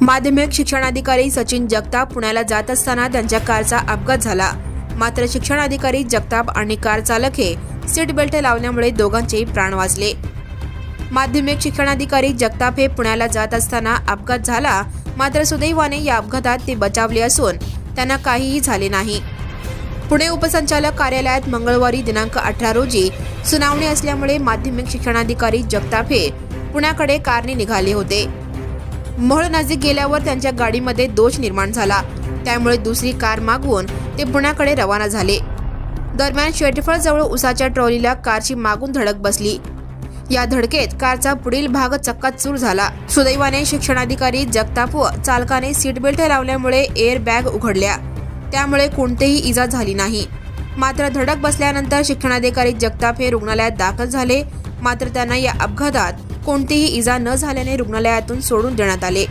माध्यमिक शिक्षणाधिकारी सचिन जगताप पुण्याला जात असताना त्यांच्या कारचा अपघात झाला. मात्र शिक्षणाधिकारी जगताप आणि कार चालक हे सीट बेल्ट लावल्यामुळे दोघांचेही प्राण वाचले. माध्यमिक शिक्षणाधिकारी जगताप हे पुण्याला जात असताना अपघात झाला मात्र सुदैवाने या अपघातात ते बचावले असून त्यांना काहीही झाले नाही. पुणे उपसंचालक कार्यालयात मंगळवारी दिनांक अठरा रोजी सुनावणी असल्यामुळे माध्यमिक शिक्षणाधिकारी जगताप हे पुण्याकडे कारने निघाले होते. मोहोळ नजीक गेल्यावर त्यांच्या गाडीमध्ये दोष निर्माण झाला. त्यामुळे दुसरी कार मागवून ते पुण्याकडे रवाना झाले. दरम्यान शेटफळ जवळ उसाच्या ट्रॉलीला कारची मागून धडक बसली. या धडकेत कारचा पुढील भाग चक्काचूर झाला. सुदैवाने शिक्षणाधिकारी जगताप व चालकाने सीट बेल्ट लावल्यामुळे एअर बॅग उघडल्या. त्यामुळे कोणतीही इजा झाली नाही. मात्र धडक बसल्यानंतर शिक्षणाधिकारी जगताप हे रुग्णालयात दाखल झाले. मात्र त्यांना या अपघातात कोणतीही इजा न झाल्याने रुग्णालयातून सोडून देण्यात आले.